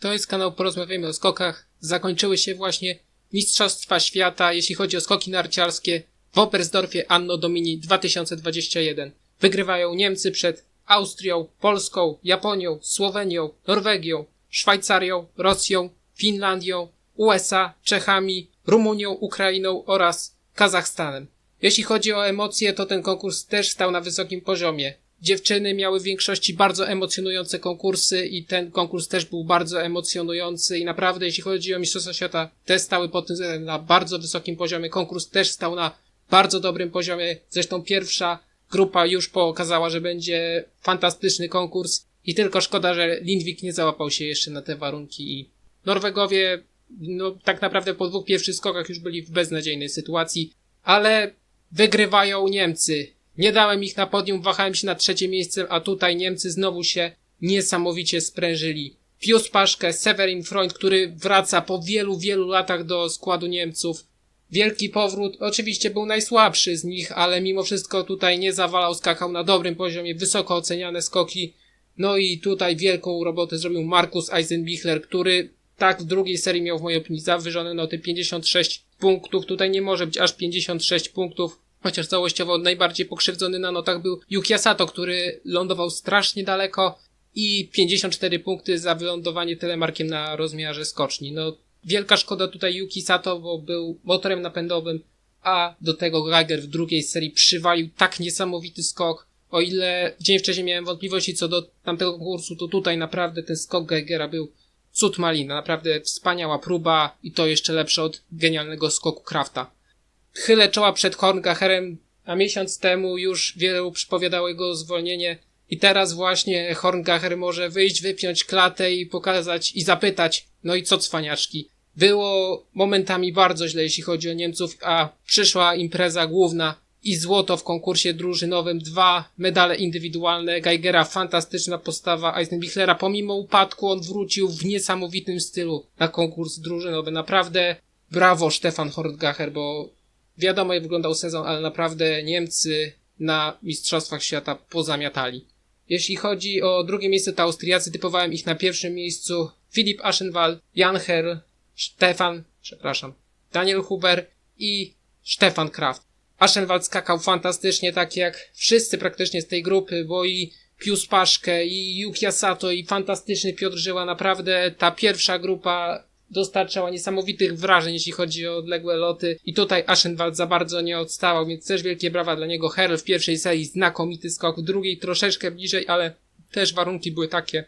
To jest kanał Porozmawiajmy o skokach. Zakończyły się właśnie Mistrzostwa Świata, jeśli chodzi o skoki narciarskie w Oberstdorfie Anno Domini 2021. Wygrywają Niemcy przed Austrią, Polską, Japonią, Słowenią, Norwegią, Szwajcarią, Rosją, Finlandią, USA, Czechami, Rumunią, Ukrainą oraz Kazachstanem. Jeśli chodzi o emocje, to ten konkurs też stał na wysokim poziomie. Dziewczyny miały w większości bardzo emocjonujące konkursy i ten konkurs też był bardzo emocjonujący i naprawdę jeśli chodzi o Mistrzostwa Świata, te stały pod tym na bardzo wysokim poziomie. Konkurs też stał na bardzo dobrym poziomie. Zresztą pierwsza grupa już pokazała, że będzie fantastyczny konkurs i tylko szkoda, że Lindwik nie załapał się jeszcze na te warunki i Norwegowie no tak naprawdę po dwóch pierwszych skokach już byli w beznadziejnej sytuacji, ale wygrywają Niemcy. Nie dałem ich na podium, wahałem się na trzecie miejsce, a tutaj Niemcy znowu się niesamowicie sprężyli. Pius Paszke, Severin Freund, który wraca po wielu, wielu latach do składu Niemców. Wielki powrót, oczywiście był najsłabszy z nich, ale mimo wszystko tutaj nie zawalał, skakał na dobrym poziomie, wysoko oceniane skoki. No i tutaj wielką robotę zrobił Markus Eisenbichler, który tak w drugiej serii miał w mojej opinii zawyżone noty 56 punktów. Tutaj nie może być aż 56 punktów. Chociaż całościowo najbardziej pokrzywdzony na notach był Yuki Asato, który lądował strasznie daleko i 54 punkty za wylądowanie telemarkiem na rozmiarze skoczni. No, wielka szkoda tutaj Yuki Sato, bo był motorem napędowym, a do tego Geiger w drugiej serii przywalił tak niesamowity skok. O ile dzień wcześniej miałem wątpliwości co do tamtego konkursu, to tutaj naprawdę ten skok Geigera był cud malina. Naprawdę wspaniała próba i to jeszcze lepsze od genialnego skoku Krafta. Chylę czoła przed Horngacherem, a miesiąc temu już wielu przypowiadało jego zwolnienie i teraz właśnie Horngacher może wyjść, wypiąć klatę i pokazać i zapytać, no i co cwaniaczki. Było momentami bardzo źle, jeśli chodzi o Niemców, a przyszła impreza główna i złoto w konkursie drużynowym, dwa medale indywidualne, Geigera fantastyczna postawa, Eisenbichlera pomimo upadku on wrócił w niesamowitym stylu na konkurs drużynowy. Naprawdę brawo Stefan Hortgacher, bo wiadomo jak wyglądał sezon, ale naprawdę Niemcy na Mistrzostwach Świata pozamiatali. Jeśli chodzi o drugie miejsce, to Austriacy typowałem ich na pierwszym miejscu Filip Aschenwald, Jan Herr, Stefan, przepraszam, Daniel Huber i Stefan Kraft. Aschenwald skakał fantastycznie, tak jak wszyscy praktycznie z tej grupy, bo i Pius Paszke, i Yuki Asato, i fantastyczny Piotr Żyła. Naprawdę ta pierwsza grupa dostarczała niesamowitych wrażeń, jeśli chodzi o odległe loty. I tutaj Aschenwald za bardzo nie odstawał, więc też wielkie brawa dla niego. Herl w pierwszej serii znakomity skok, w drugiej troszeczkę bliżej, ale też warunki były takie,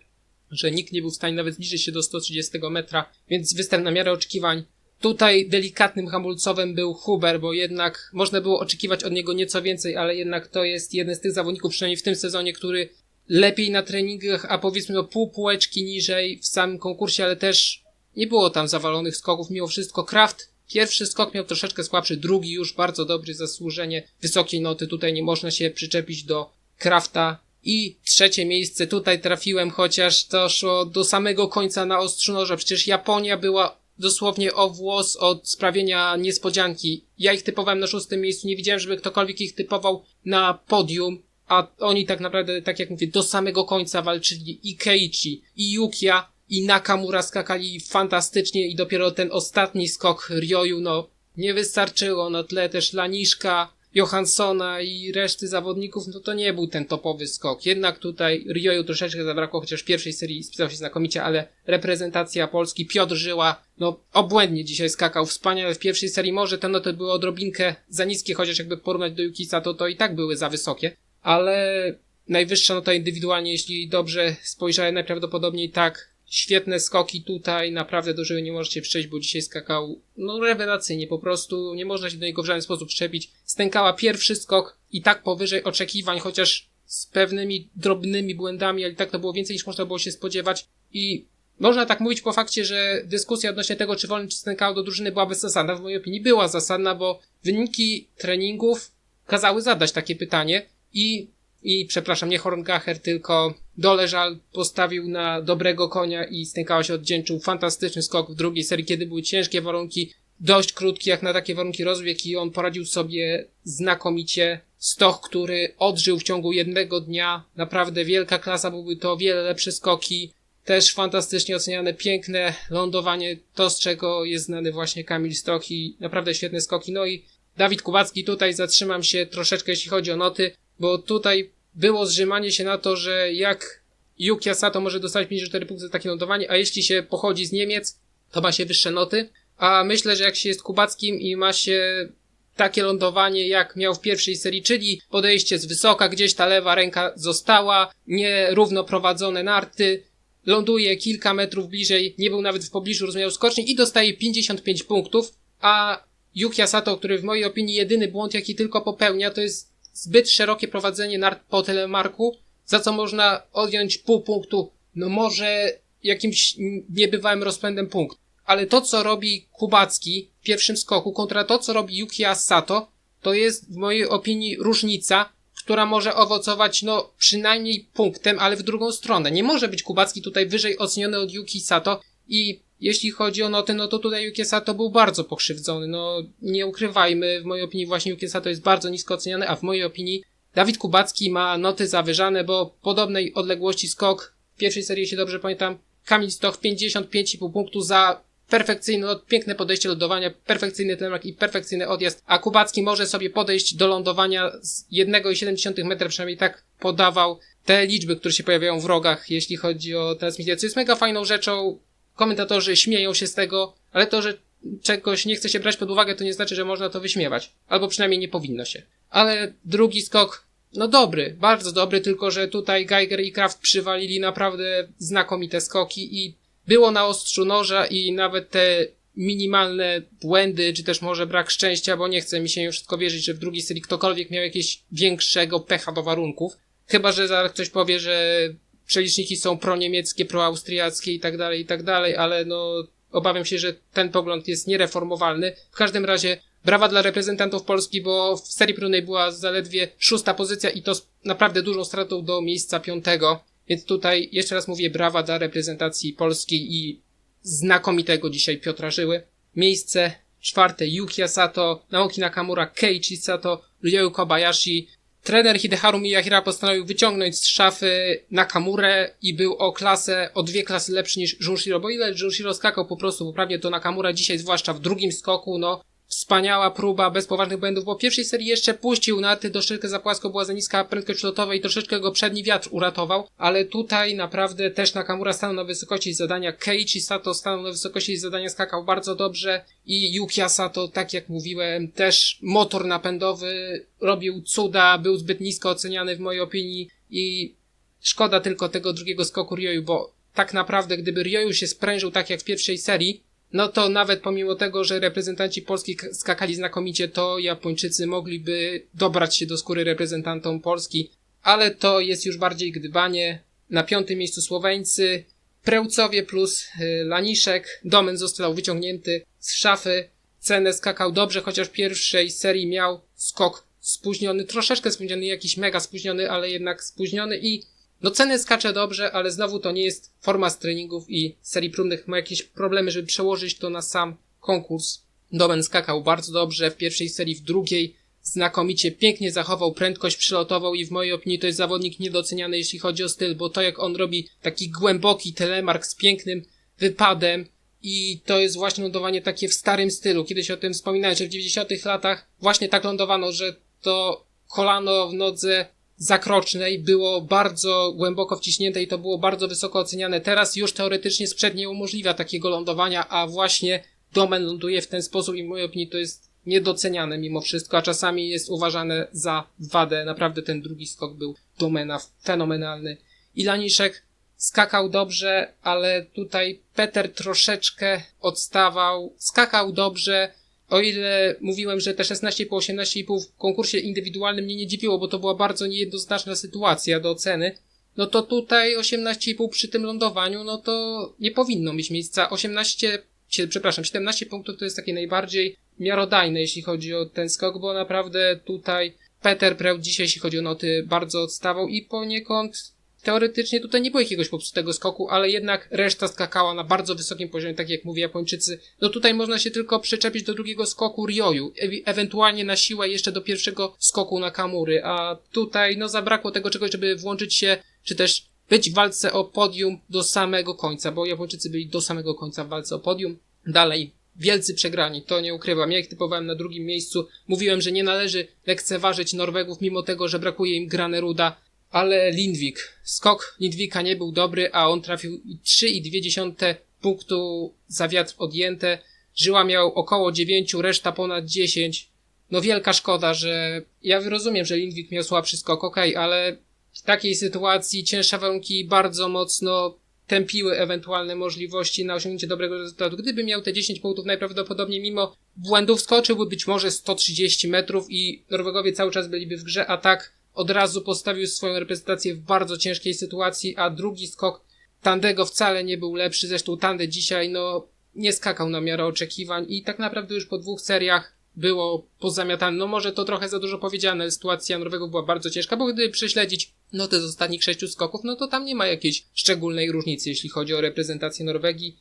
że nikt nie był w stanie nawet zbliżyć się do 130 metra, więc występ na miarę oczekiwań. Tutaj delikatnym hamulcowym był Huber, bo jednak można było oczekiwać od niego nieco więcej, ale jednak to jest jeden z tych zawodników, przynajmniej w tym sezonie, który lepiej na treningach, a powiedzmy o pół półeczki niżej w samym konkursie, ale też nie było tam zawalonych skoków. Mimo wszystko Kraft pierwszy skok miał troszeczkę słabszy, drugi już bardzo dobry, zasłużenie wysokiej noty. Tutaj nie można się przyczepić do Krafta. I trzecie miejsce tutaj trafiłem, chociaż to szło do samego końca na ostrzu noża. Przecież Japonia była dosłownie o włos od sprawienia niespodzianki. Ja ich typowałem na szóstym miejscu, nie widziałem, żeby ktokolwiek ich typował na podium, a oni tak naprawdę, tak jak mówię, do samego końca walczyli i Keiichi, i Yukia, i Nakamura skakali fantastycznie i dopiero ten ostatni skok Ryoyu, no, nie wystarczyło, na tle też Laniszka, Johanssona i reszty zawodników, no to nie był ten topowy skok. Jednak tutaj Rioju troszeczkę zabrakło, chociaż w pierwszej serii spisał się znakomicie, ale reprezentacja Polski, Piotr Żyła, no obłędnie dzisiaj skakał, wspaniale w pierwszej serii. Może te noty były odrobinkę za niskie, chociaż jakby porównać do Yukisa, to to i tak były za wysokie. Ale najwyższa nota indywidualnie, jeśli dobrze spojrzałem, najprawdopodobniej tak Świetne skoki tutaj, naprawdę do nie możecie przejść, bo dzisiaj skakał, no rewelacyjnie, po prostu nie można się do niego w żaden sposób szczepić. Stękała pierwszy skok i tak powyżej oczekiwań, chociaż z pewnymi drobnymi błędami, ale tak to było więcej niż można było się spodziewać i można tak mówić po fakcie, że dyskusja odnośnie tego, czy wolny czy stękało do drużyny była bezzasadna, w mojej opinii była zasadna, bo wyniki treningów kazały zadać takie pytanie i i przepraszam, nie Horngacher, tylko Doleżal postawił na dobrego konia i stękała się oddzięczył. Fantastyczny skok w drugiej serii, kiedy były ciężkie warunki, dość krótki jak na takie warunki rozbieg i on poradził sobie znakomicie. Stoch, który odżył w ciągu jednego dnia, naprawdę wielka klasa, byłby to wiele lepsze skoki. też fantastycznie oceniane, piękne lądowanie, to z czego jest znany właśnie Kamil Stoch i naprawdę świetne skoki. No i Dawid Kubacki, tutaj zatrzymam się troszeczkę jeśli chodzi o noty, bo tutaj było zrzymanie się na to, że jak Yuki Asato może dostać 54 punkty za takie lądowanie, a jeśli się pochodzi z Niemiec, to ma się wyższe noty. A myślę, że jak się jest Kubackim i ma się takie lądowanie, jak miał w pierwszej serii, czyli podejście z wysoka, gdzieś ta lewa ręka została, nierówno prowadzone narty, ląduje kilka metrów bliżej, nie był nawet w pobliżu rozmiaru skoczni i dostaje 55 punktów, a Yuki Asato, który w mojej opinii jedyny błąd, jaki tylko popełnia, to jest zbyt szerokie prowadzenie nart po telemarku, za co można odjąć pół punktu, no może jakimś niebywałym rozpędem punkt. Ale to, co robi Kubacki w pierwszym skoku kontra to, co robi Yuki Asato, to jest w mojej opinii różnica, która może owocować, no, przynajmniej punktem, ale w drugą stronę. Nie może być Kubacki tutaj wyżej oceniony od Yuki Sato i jeśli chodzi o noty, no to tutaj Yuki Sato był bardzo pokrzywdzony. No, nie ukrywajmy, w mojej opinii właśnie Yuki Sato jest bardzo nisko oceniany, a w mojej opinii Dawid Kubacki ma noty zawyżane, bo podobnej odległości skok w pierwszej serii, jeśli dobrze pamiętam, Kamil Stoch 55,5 punktu za perfekcyjne, no, piękne podejście do lądowania, perfekcyjny telemark i perfekcyjny odjazd, a Kubacki może sobie podejść do lądowania z 1,7 metra, przynajmniej tak podawał te liczby, które się pojawiają w rogach, jeśli chodzi o transmisję, co jest mega fajną rzeczą. Komentatorzy śmieją się z tego, ale to, że czegoś nie chce się brać pod uwagę, to nie znaczy, że można to wyśmiewać. Albo przynajmniej nie powinno się. Ale drugi skok, no dobry, bardzo dobry, tylko że tutaj Geiger i Kraft przywalili naprawdę znakomite skoki i było na ostrzu noża i nawet te minimalne błędy, czy też może brak szczęścia, bo nie chce mi się już wszystko wierzyć, że w drugiej serii ktokolwiek miał jakieś większego pecha do warunków. Chyba, że zaraz ktoś powie, że przeliczniki są proniemieckie, proaustriackie i tak dalej, i tak dalej, ale no obawiam się, że ten pogląd jest niereformowalny. W każdym razie brawa dla reprezentantów Polski, bo w serii próbnej była zaledwie szósta pozycja i to z naprawdę dużą stratą do miejsca piątego. Więc tutaj jeszcze raz mówię brawa dla reprezentacji Polski i znakomitego dzisiaj Piotra Żyły. Miejsce czwarte Yuki Sato, Naoki Nakamura, Keiichi Sato, Ryu Kobayashi. Trener Hideharu Miyahira postanowił wyciągnąć z szafy Nakamurę i był o klasę, o dwie klasy lepszy niż Junshiro, bo ile Junshiro skakał po prostu poprawnie to Nakamura dzisiaj, zwłaszcza w drugim skoku, no Wspaniała próba, bez poważnych błędów, bo w pierwszej serii jeszcze puścił narty, troszeczkę za płasko była za niska prędkość lotowa i troszeczkę go przedni wiatr uratował, ale tutaj naprawdę też Nakamura stanął na wysokości zadania, Keiichi Sato stanął na wysokości zadania, skakał bardzo dobrze i Yuki Sato, tak jak mówiłem, też motor napędowy, robił cuda, był zbyt nisko oceniany w mojej opinii i szkoda tylko tego drugiego skoku Ryoyu, bo tak naprawdę gdyby Ryoyu się sprężył tak jak w pierwszej serii, no to nawet pomimo tego, że reprezentanci Polski skakali znakomicie, to Japończycy mogliby dobrać się do skóry reprezentantom Polski, ale to jest już bardziej gdybanie. Na piątym miejscu Słoweńcy, Prełcowie plus y, Laniszek, Domen został wyciągnięty z szafy, cenę skakał dobrze, chociaż pierwszej serii miał skok spóźniony, troszeczkę spóźniony, jakiś mega spóźniony, ale jednak spóźniony i no ceny skacze dobrze, ale znowu to nie jest forma z treningów i serii próbnych ma jakieś problemy, żeby przełożyć to na sam konkurs. Domen skakał bardzo dobrze w pierwszej serii, w drugiej znakomicie, pięknie zachował prędkość przylotową i w mojej opinii to jest zawodnik niedoceniany, jeśli chodzi o styl, bo to jak on robi taki głęboki telemark z pięknym wypadem i to jest właśnie lądowanie takie w starym stylu. Kiedyś o tym wspominałem, że w 90 latach właśnie tak lądowano, że to kolano w nodze zakrocznej było bardzo głęboko wciśnięte i to było bardzo wysoko oceniane. Teraz już teoretycznie sprzęt nie umożliwia takiego lądowania, a właśnie domen ląduje w ten sposób i w mojej opinii to jest niedoceniane mimo wszystko, a czasami jest uważane za wadę. Naprawdę ten drugi skok był domena fenomenalny. I Laniszek skakał dobrze, ale tutaj Peter troszeczkę odstawał. Skakał dobrze, o ile mówiłem, że te 16,5, 18,5 w konkursie indywidualnym mnie nie dziwiło, bo to była bardzo niejednoznaczna sytuacja do oceny, no to tutaj 18,5 przy tym lądowaniu, no to nie powinno mieć miejsca. 18, przepraszam, 17 punktów to jest takie najbardziej miarodajne, jeśli chodzi o ten skok, bo naprawdę tutaj Peter Preł dzisiaj, jeśli chodzi o noty, bardzo odstawał i poniekąd teoretycznie tutaj nie było jakiegoś popsutego skoku, ale jednak reszta skakała na bardzo wysokim poziomie, tak jak mówię Japończycy. No tutaj można się tylko przyczepić do drugiego skoku Ryoyu, e ewentualnie na siłę jeszcze do pierwszego skoku na Kamury, a tutaj no zabrakło tego czegoś, żeby włączyć się, czy też być w walce o podium do samego końca, bo Japończycy byli do samego końca w walce o podium. Dalej, wielcy przegrani, to nie ukrywam. Ja ich typowałem na drugim miejscu. Mówiłem, że nie należy lekceważyć Norwegów, mimo tego, że brakuje im Graneruda, ale Lindwik, skok Lindwika nie był dobry, a on trafił 3,2 punktu za wiatr odjęte. Żyła miał około 9, reszta ponad 10. No wielka szkoda, że ja rozumiem, że Lindwik miał słabszy skok, okay, ale w takiej sytuacji cięższe warunki bardzo mocno tępiły ewentualne możliwości na osiągnięcie dobrego rezultatu. Gdyby miał te 10 punktów, najprawdopodobniej mimo błędów skoczyłby być może 130 metrów i Norwegowie cały czas byliby w grze, a tak od razu postawił swoją reprezentację w bardzo ciężkiej sytuacji, a drugi skok Tandego wcale nie był lepszy, zresztą Tande dzisiaj no nie skakał na miarę oczekiwań i tak naprawdę już po dwóch seriach było pozamiatane. No może to trochę za dużo powiedziane, sytuacja Norwegów była bardzo ciężka, bo gdyby prześledzić no te z ostatnich sześciu skoków, no to tam nie ma jakiejś szczególnej różnicy, jeśli chodzi o reprezentację Norwegii.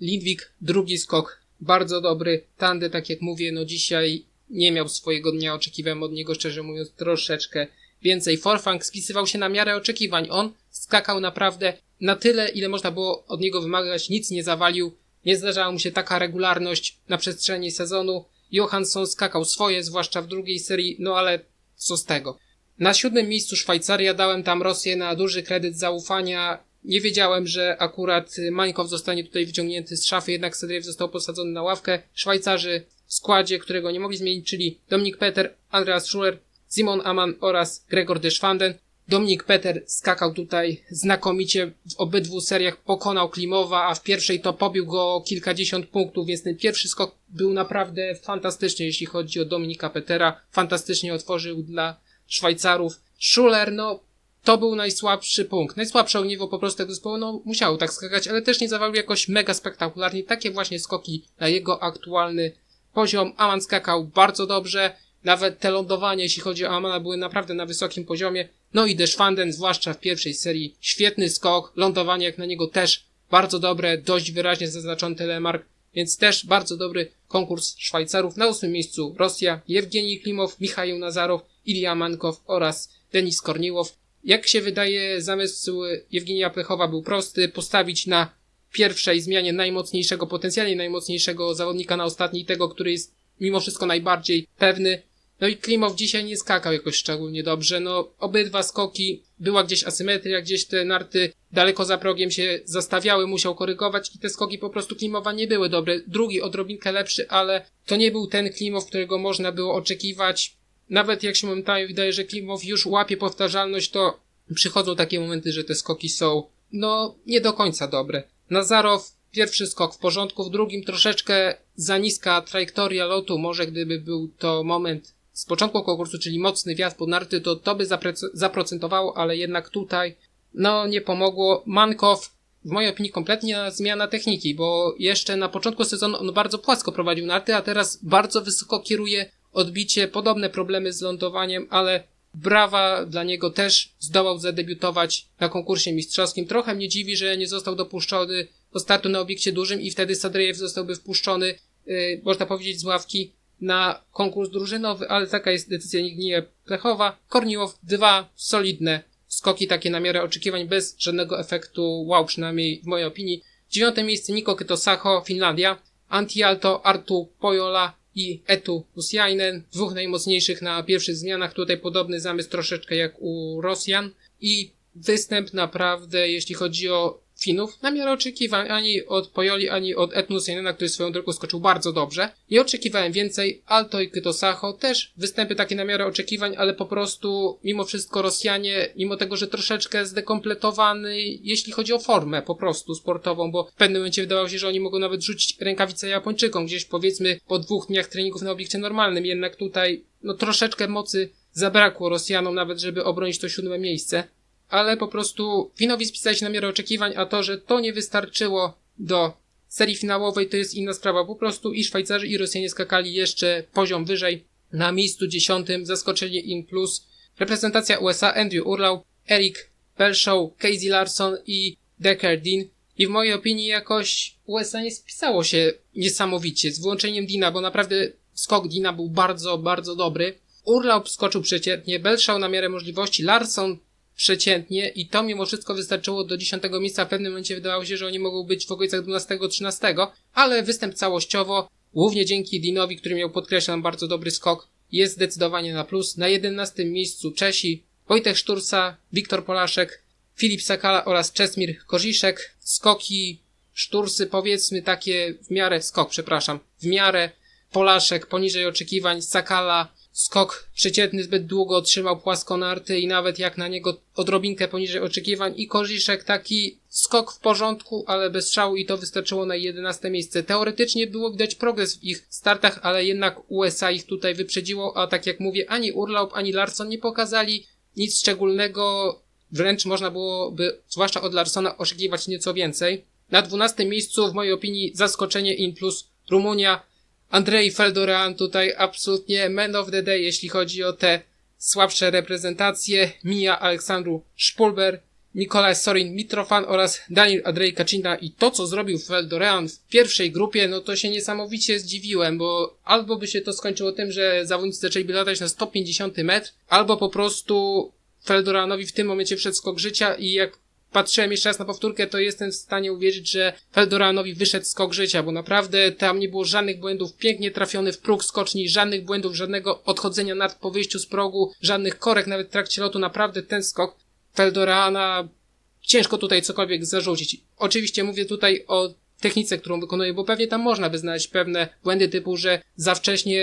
Lindwik, drugi skok, bardzo dobry. Tande, tak jak mówię, no dzisiaj nie miał swojego dnia, oczekiwałem od niego, szczerze mówiąc, troszeczkę więcej. Forfang spisywał się na miarę oczekiwań. On skakał naprawdę na tyle, ile można było od niego wymagać, nic nie zawalił. Nie zdarzała mu się taka regularność na przestrzeni sezonu. Johansson skakał swoje, zwłaszcza w drugiej serii, no ale co z tego. Na siódmym miejscu Szwajcaria dałem tam Rosję na duży kredyt zaufania. Nie wiedziałem, że akurat Mańkow zostanie tutaj wyciągnięty z szafy, jednak Sedriew został posadzony na ławkę. Szwajcarzy w składzie, którego nie mogli zmienić, czyli Dominik Peter, Andreas Schuller, Simon Aman oraz Gregor Deschwanden. Dominik Peter skakał tutaj znakomicie w obydwu seriach, pokonał Klimowa, a w pierwszej to pobił go kilkadziesiąt punktów, więc ten pierwszy skok był naprawdę fantastyczny, jeśli chodzi o Dominika Petera. Fantastycznie otworzył dla Szwajcarów. Schuller, no, to był najsłabszy punkt. Najsłabsze ogniwo po prostu tego zespołu, no, musiał tak skakać, ale też nie zawalił jakoś mega spektakularnie. Takie właśnie skoki na jego aktualny poziom. Aman skakał bardzo dobrze. Nawet te lądowania, jeśli chodzi o Amana, były naprawdę na wysokim poziomie. No i Deschwanden, zwłaszcza w pierwszej serii, świetny skok, lądowanie jak na niego też bardzo dobre, dość wyraźnie zaznaczony telemark, więc też bardzo dobry konkurs Szwajcarów. Na ósmym miejscu Rosja, Jewgenij Klimow, Michał Nazarow, Ilya Mankow oraz Denis Korniłow. Jak się wydaje, zamysł Jewgenija Plechowa był prosty, postawić na pierwszej zmianie najmocniejszego, potencjalnie najmocniejszego zawodnika na ostatniej, tego, który jest mimo wszystko najbardziej pewny, no i Klimow dzisiaj nie skakał jakoś szczególnie dobrze. No, obydwa skoki, była gdzieś asymetria, gdzieś te narty daleko za progiem się zastawiały, musiał korygować i te skoki po prostu Klimowa nie były dobre. Drugi odrobinkę lepszy, ale to nie był ten Klimow, którego można było oczekiwać. Nawet jak się momentami wydaje, że Klimow już łapie powtarzalność, to przychodzą takie momenty, że te skoki są, no, nie do końca dobre. Nazarow, pierwszy skok w porządku, w drugim troszeczkę za niska trajektoria lotu, może gdyby był to moment z początku konkursu, czyli mocny wiatr pod narty, to to by zaprocentowało, ale jednak tutaj, no, nie pomogło. Mankow, w mojej opinii, kompletnie zmiana techniki, bo jeszcze na początku sezonu on bardzo płasko prowadził narty, a teraz bardzo wysoko kieruje odbicie, podobne problemy z lądowaniem, ale brawa dla niego też zdołał zadebiutować na konkursie mistrzowskim. Trochę mnie dziwi, że nie został dopuszczony do startu na obiekcie dużym i wtedy Sadrejew zostałby wpuszczony, yy, można powiedzieć, z ławki na konkurs drużynowy, ale taka jest decyzja Nignie Plechowa. Korniłow dwa solidne skoki takie na miarę oczekiwań bez żadnego efektu wow, przynajmniej w mojej opinii. Dziewiąte miejsce Niko Kytosacho, Finlandia. Antialto, Artu Pojola i Etu Usiainen, dwóch najmocniejszych na pierwszych zmianach. Tutaj podobny zamysł troszeczkę jak u Rosjan. I występ naprawdę, jeśli chodzi o Finów na miarę oczekiwań ani od Pojoli, ani od Etnus Janena, który swoją drogą skoczył bardzo dobrze. Nie oczekiwałem więcej. Alto i Kytosacho też występy takie na miarę oczekiwań, ale po prostu mimo wszystko Rosjanie, mimo tego, że troszeczkę zdekompletowany, jeśli chodzi o formę po prostu sportową, bo w pewnym momencie wydawało się, że oni mogą nawet rzucić rękawicę Japończykom gdzieś powiedzmy po dwóch dniach treningów na obiekcie normalnym, jednak tutaj no troszeczkę mocy zabrakło Rosjanom nawet, żeby obronić to siódme miejsce ale po prostu Finowi spisali się na miarę oczekiwań, a to, że to nie wystarczyło do serii finałowej, to jest inna sprawa. Po prostu i Szwajcarzy, i Rosjanie skakali jeszcze poziom wyżej. Na miejscu dziesiątym zaskoczyli im plus reprezentacja USA Andrew Urlau, Eric Belshaw, Casey Larson i Decker Dean. I w mojej opinii jakoś USA nie spisało się niesamowicie, z wyłączeniem Dina, bo naprawdę skok Dina był bardzo, bardzo dobry. Urlaub skoczył przeciętnie, Belshaw na miarę możliwości, Larson przeciętnie i to mimo wszystko wystarczyło do 10 miejsca. W pewnym momencie wydawało się, że oni mogą być w okolicach 12-13, ale występ całościowo, głównie dzięki Dinowi, który miał podkreślam bardzo dobry skok, jest zdecydowanie na plus. Na 11 miejscu Czesi, Wojtek Szturca, Wiktor Polaszek, Filip Sakala oraz Czesmir Korziszek. Skoki Sztursy powiedzmy takie w miarę, skok przepraszam, w miarę Polaszek poniżej oczekiwań, Sakala skok przeciętny zbyt długo trzymał płaskonarty i nawet jak na niego odrobinkę poniżej oczekiwań i Korziszek taki skok w porządku, ale bez szału i to wystarczyło na 11 miejsce. Teoretycznie było widać progres w ich startach, ale jednak USA ich tutaj wyprzedziło, a tak jak mówię, ani Urlaub, ani Larson nie pokazali nic szczególnego, wręcz można byłoby, zwłaszcza od Larsona, oczekiwać nieco więcej. Na 12 miejscu w mojej opinii zaskoczenie in plus Rumunia, Andrzej Feldoran tutaj absolutnie man of the day, jeśli chodzi o te słabsze reprezentacje. Mija Aleksandru Szpulber, Nikolaj Sorin Mitrofan oraz Daniel Andrzej Kaczyna i to, co zrobił Feldoran w pierwszej grupie, no to się niesamowicie zdziwiłem, bo albo by się to skończyło tym, że zawodnicy zaczęliby latać na 150 metr, albo po prostu Feldoranowi w tym momencie wszedł skok życia i jak patrzyłem jeszcze raz na powtórkę, to jestem w stanie uwierzyć, że Feldoranowi wyszedł skok życia, bo naprawdę tam nie było żadnych błędów, pięknie trafiony w próg skoczni, żadnych błędów, żadnego odchodzenia nad po wyjściu z progu, żadnych korek nawet w trakcie lotu, naprawdę ten skok Feldorana ciężko tutaj cokolwiek zarzucić. Oczywiście mówię tutaj o technice, którą wykonuje, bo pewnie tam można by znaleźć pewne błędy typu, że za wcześnie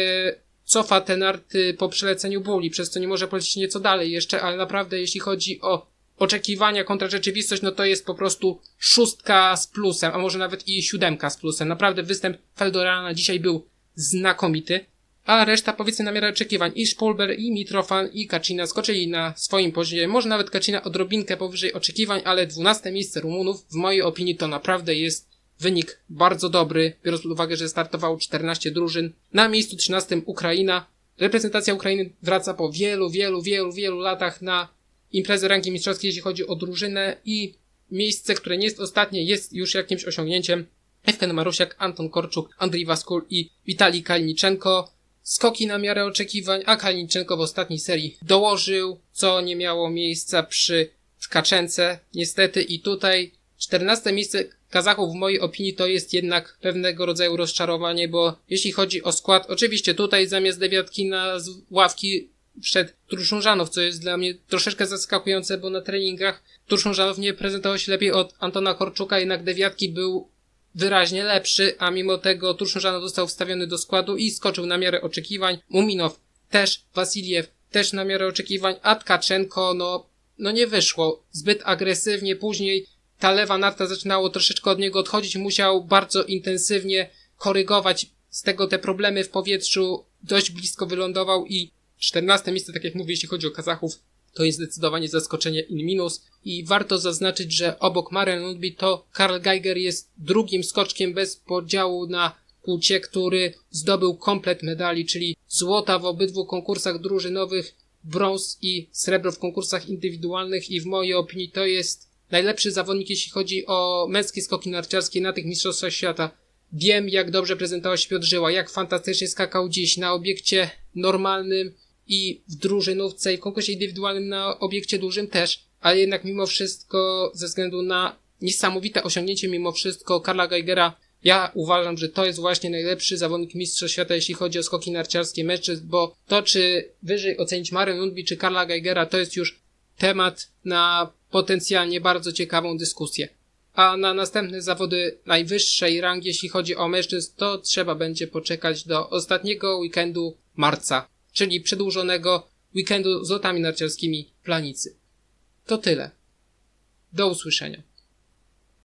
cofa te narty po przeleceniu bóli, przez co nie może polecieć nieco dalej jeszcze, ale naprawdę jeśli chodzi o oczekiwania kontra rzeczywistość, no to jest po prostu szóstka z plusem, a może nawet i siódemka z plusem. Naprawdę występ Feldorana dzisiaj był znakomity, a reszta powiedzmy na miarę oczekiwań. I Spolber, i Mitrofan, i Kacina skoczyli na swoim poziomie. Może nawet Kacina odrobinkę powyżej oczekiwań, ale 12 miejsce Rumunów w mojej opinii to naprawdę jest wynik bardzo dobry, biorąc pod uwagę, że startowało 14 drużyn. Na miejscu 13 Ukraina. Reprezentacja Ukrainy wraca po wielu, wielu, wielu, wielu latach na imprezy ranki mistrzowskiej, jeśli chodzi o drużynę i miejsce, które nie jest ostatnie, jest już jakimś osiągnięciem. Ewken Marusiak, Anton Korczuk, Andrzej Waskul i Witalij Kalniczenko. Skoki na miarę oczekiwań, a Kalniczenko w ostatniej serii dołożył, co nie miało miejsca przy Tkaczence, niestety i tutaj 14 miejsce Kazachów w mojej opinii to jest jednak pewnego rodzaju rozczarowanie, bo jeśli chodzi o skład, oczywiście tutaj zamiast dewiatki na ławki wszedł Truszunżanow, co jest dla mnie troszeczkę zaskakujące, bo na treningach Truszunżanow nie prezentował się lepiej od Antona Korczuka, jednak Dewiatki był wyraźnie lepszy, a mimo tego Truszunżanow został wstawiony do składu i skoczył na miarę oczekiwań. Muminow też, Wasiliew też na miarę oczekiwań, a Tkaczenko, no, no nie wyszło. Zbyt agresywnie, później ta lewa narta zaczynało troszeczkę od niego odchodzić, musiał bardzo intensywnie korygować z tego te problemy w powietrzu, dość blisko wylądował i 14 miejsce, tak jak mówię, jeśli chodzi o Kazachów, to jest zdecydowanie zaskoczenie in minus i warto zaznaczyć, że obok Maren Lundby to Karl Geiger jest drugim skoczkiem bez podziału na płcie, który zdobył komplet medali, czyli złota w obydwu konkursach drużynowych, brąz i srebro w konkursach indywidualnych i w mojej opinii to jest najlepszy zawodnik, jeśli chodzi o męskie skoki narciarskie na tych mistrzostwach świata. Wiem, jak dobrze prezentował się Piotr Żyła, jak fantastycznie skakał dziś na obiekcie normalnym, i w drużynówce i w konkursie indywidualnym na obiekcie dużym też, ale jednak mimo wszystko, ze względu na niesamowite osiągnięcie mimo wszystko Karla Geigera, ja uważam, że to jest właśnie najlepszy zawodnik Mistrzostw Świata, jeśli chodzi o skoki narciarskie mężczyzn, bo to, czy wyżej ocenić Marię Lundby czy Karla Geigera, to jest już temat na potencjalnie bardzo ciekawą dyskusję. A na następne zawody najwyższej rangi, jeśli chodzi o mężczyzn, to trzeba będzie poczekać do ostatniego weekendu marca czyli przedłużonego weekendu z lotami narciarskimi Planicy. To tyle. Do usłyszenia.